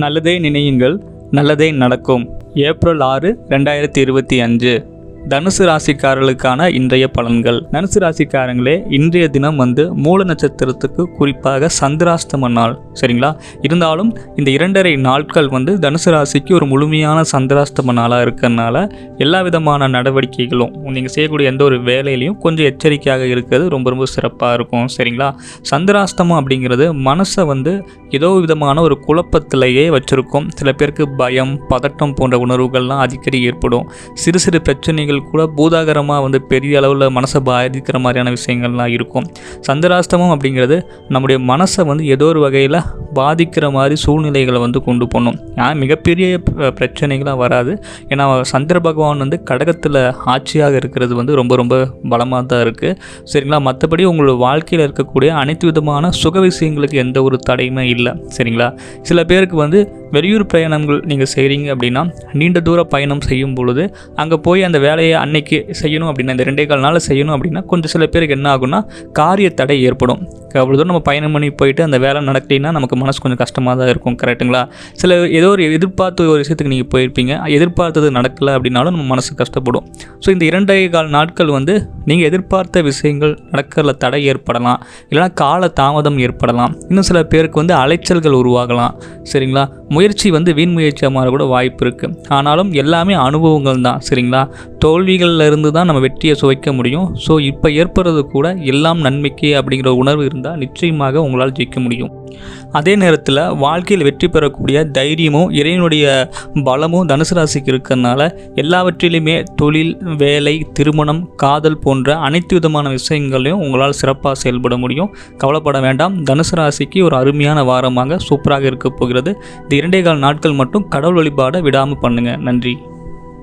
நல்லதே நினையுங்கள் நல்லதே நடக்கும். ஏப்ரல் ஆறு ரெண்டாயிரத்தி இருபத்தி அஞ்சு. தனுசு ராசிக்காரர்களுக்கான இன்றைய பலன்கள். தனுசு ராசிக்காரங்களே இன்றைய தினம் வந்து மூல நட்சத்திரத்துக்கு குறிப்பாக சந்திராஷ்டம நாள். சரிங்களா? இருந்தாலும் இந்த இரண்டரை நாட்கள் வந்து தனுசு ராசிக்கு ஒரு முழுமையான சந்திராஷ்டம நாளாக இருக்கிறதுனால எல்லா விதமான நடவடிக்கைகளும் நீங்கள் செய்யக்கூடிய எந்த ஒரு வேலையிலையும் கொஞ்சம் எச்சரிக்கையாக இருக்கிறது ரொம்ப ரொம்ப சிறப்பாக இருக்கும். சரிங்களா? சந்திராஷ்டமம் அப்படிங்கிறது மனசை வந்து ஏதோ விதமான ஒரு குழப்பத்திலேயே வச்சுருக்கும். சில பேருக்கு பயம் பதட்டம் போன்ற உணர்வுகள்லாம் அடிக்கடி ஏற்படும். சிறு சிறு பிரச்சனைகள் கூட பூதாகரமாக வந்து பெரிய அளவில் மனசை பாதிக்கிற மாதிரியான விஷயங்கள்லாம் இருக்கும். சந்திராஷ்டமம் அப்படிங்கிறது நம்முடைய மனசை வந்து ஏதோ ஒரு வகையில் பாதிக்கிற மாதிரி சூழ்நிலைகளை வந்து கொண்டு போகணும். ஆனால் மிகப்பெரிய பிரச்சனைகளாக வராது. ஏன்னா சந்திர பகவான் வந்து கடகத்தில் ஆட்சியாக இருக்கிறது வந்து ரொம்ப ரொம்ப பலமாக தான் இருக்குது சரிங்களா? மற்றபடி உங்களோட வாழ்க்கையில் இருக்கக்கூடிய அனைத்து விதமான சுக விஷயங்களுக்கு எந்த ஒரு தடையுமே இல்லை. சரிங்களா? சில பேருக்கு வந்து வெளியூர் பிரயாணங்கள் நீங்கள் செய்கிறீங்க அப்படின்னா நீண்ட தூர பயணம் செய்யும் பொழுது அங்கே போய் அந்த வேலையை அன்னைக்கு செய்யணும் அப்படின்னா இந்த ரெண்டே கால் நாள் செய்யணும் அப்படின்னா கொஞ்சம் சில பேருக்கு என்ன ஆகும்னா காரிய தடை ஏற்படும். அவ்வளோ தூரம் நம்ம பயணம் பண்ணி போயிட்டு அந்த வேலை நடக்கலைன்னா நமக்கு மனசு கொஞ்சம் கஷ்டமாக தான் இருக்கும் கரெக்ட்டுங்களா சில ஏதோ ஒரு எதிர்பார்த்த ஒரு விஷயத்துக்கு நீங்கள் போயிருப்பீங்க. எதிர்பார்த்தது நடக்கலை அப்படின்னாலும் நம்ம மனசு கஷ்டப்படும். ஸோ இந்த இரண்டே கால் நாட்கள் வந்து நீங்கள் எதிர்பார்த்த விஷயங்கள் நடக்கிறதுல தடை ஏற்படலாம். இல்லைனா கால தாமதம் ஏற்படலாம். இன்னும் சில பேருக்கு வந்து அலைச்சல்கள் உருவாகலாம். சரிங்களா? முயற்சி வந்து வீண் முயற்சியாக மாற கூட வாய்ப்பு இருக்குது ஆனாலும் எல்லாமே அனுபவங்கள் தான். சரிங்களா? தோல்விகளில் இருந்து தான் நம்ம வெற்றியை சுவைக்க முடியும். ஸோ இப்போ ஏற்படுறது கூட எல்லாம் நன்மைக்கு அப்படிங்கிற உணர்வு இருந்தால் நிச்சயமாக உங்களால் ஜெயிக்க முடியும். அதே நேரத்தில் வாழ்க்கையில் வெற்றி பெறக்கூடிய தைரியமும் இறைவனுடைய பலமும் தனுசு ராசிக்கு இருக்கிறதுனால எல்லாவற்றிலுமே தொழில் வேலை திருமணம் காதல் போன்ற அனைத்து விதமான விஷயங்களையும் உங்களால் சிறப்பாக செயல்பட முடியும். கவலைப்பட வேண்டாம். தனுசு ராசிக்கு ஒரு அருமையான வாரமாக சூப்பராக இருக்க போகிறது. இந்த இரண்டே கால் நாட்கள் மட்டும் கடவுள் வழிபாடை விடாமல் பண்ணுங்கள் நன்றி.